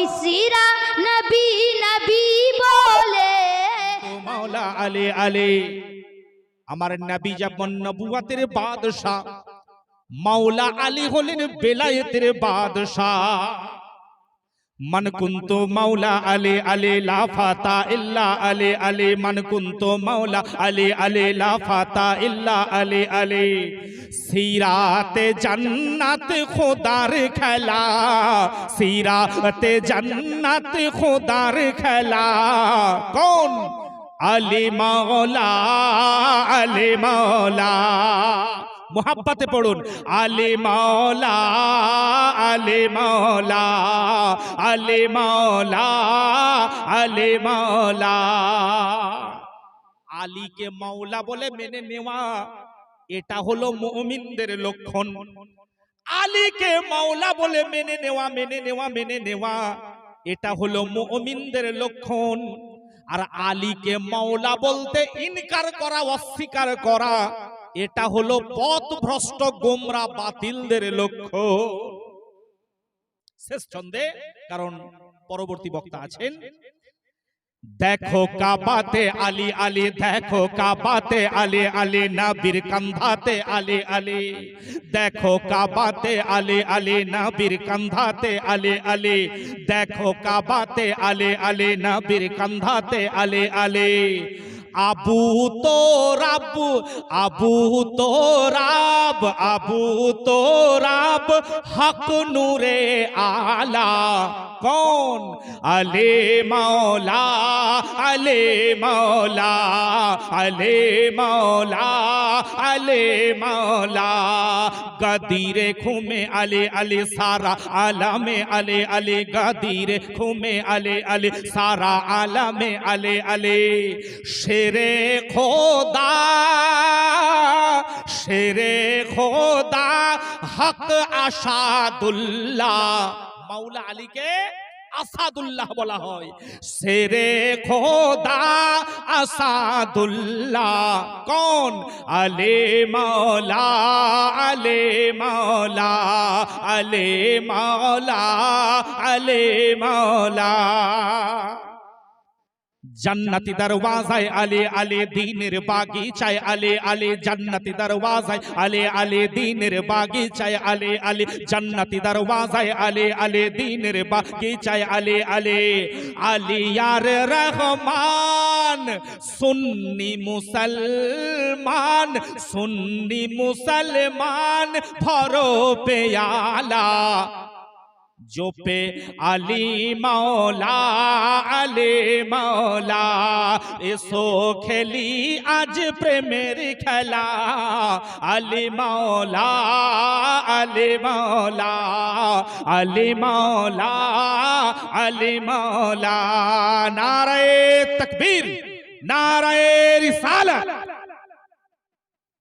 মিসিরা নবী নবী বলে। মাওলা আলে আলে, আমার নবী যেমন নবুয়াতের বাদশাহ, মাওলা আলী হলেন বেলায়েতের বাদশাহ। মান কুন্তু মাওলা আলে আলে লা ফাতা ইল্লা আলে আলে, মান কুন্তু মাওলা আলে আলে লা ফাতা ইল্লা আলে আলে। সিরাতে জান্নাত খোদার খেলা, সিরাতে জান্নাত খোদার খেলা। কোন? আলে মাওলা আলে মাওলা। মোহাব্বতে পড়ুন, আলে মাওলা। আলে মাওলা আলে মাওলা আলে মাওলা। আলীকে মাওলা বলে মেনে নেওয়া, এটা হলো মুমিনদের লক্ষণ। আলীকে মাওলা বলে মেনে নেওয়া মেনে নেওয়া মেনে নেওয়া, এটা হলো মুমিনদের লক্ষণ। আর আলীকে মাওলা বলতে ইনকার করা, অস্বীকার করা, এটা হলো পথ ভ্রষ্ট গোমরা বাতিলদের লক্ষ্য। শেষ ছন্দে কারণ পরবর্তী বক্তা আছেন। দেখো কাবাতে আলী আলী দেখো কাবাতে আলী আলী নাবির কান্ধাতে আলী আলী। দেখো কাবাতে আলী আলী নাবির কান্ধাতে আলী আলী। দেখো কাবাতে আলী আলী নাবির কান্ধাতে আলী আলী। আবু তো রাব, আবু তো রাব, আবু তো রাব, হক নূরে আলা। কौन আলে মৌলা আলে মৌলা আলে মৌলা আলে মৌলা গদিরে খুমে আলে আলে সারা আলামে আলে আলে, গদিরে খুমে আলে আলে সারা আলামে আলে আলে। শেরে খোদা শেরে খোদা, হক আসাদুল্লাহ। মাওলা আলীকে আসাদুল্লাহ বলা হয়। শেরে খোদা, আসাদুল্লাহ। কোন? আলে মাওলা আলে মাওলা আলে মাওলা আলে মাওলা। জান্নাতি দরওয়াজায় আলে আলে দিনের বাগিচায় আলে আলে জান্নাতি দরওয়াজায় আলে আলে দিনের বাগিচায় আলে আলে জান্নাতি দরওয়াজায় আলে আলে দিনের বাগিচায় আলে আলে আলিয়ার রহমান সুন্নি মুসলমান সুন্নি মুসলমান ভরো পেয়ালা जो पे अली मौला अली मौला इसो खेली आज प्रेमेर खेला। अली मौला अली मौला अली मौला अली मौला। नारे तकबीर नारे रिसाल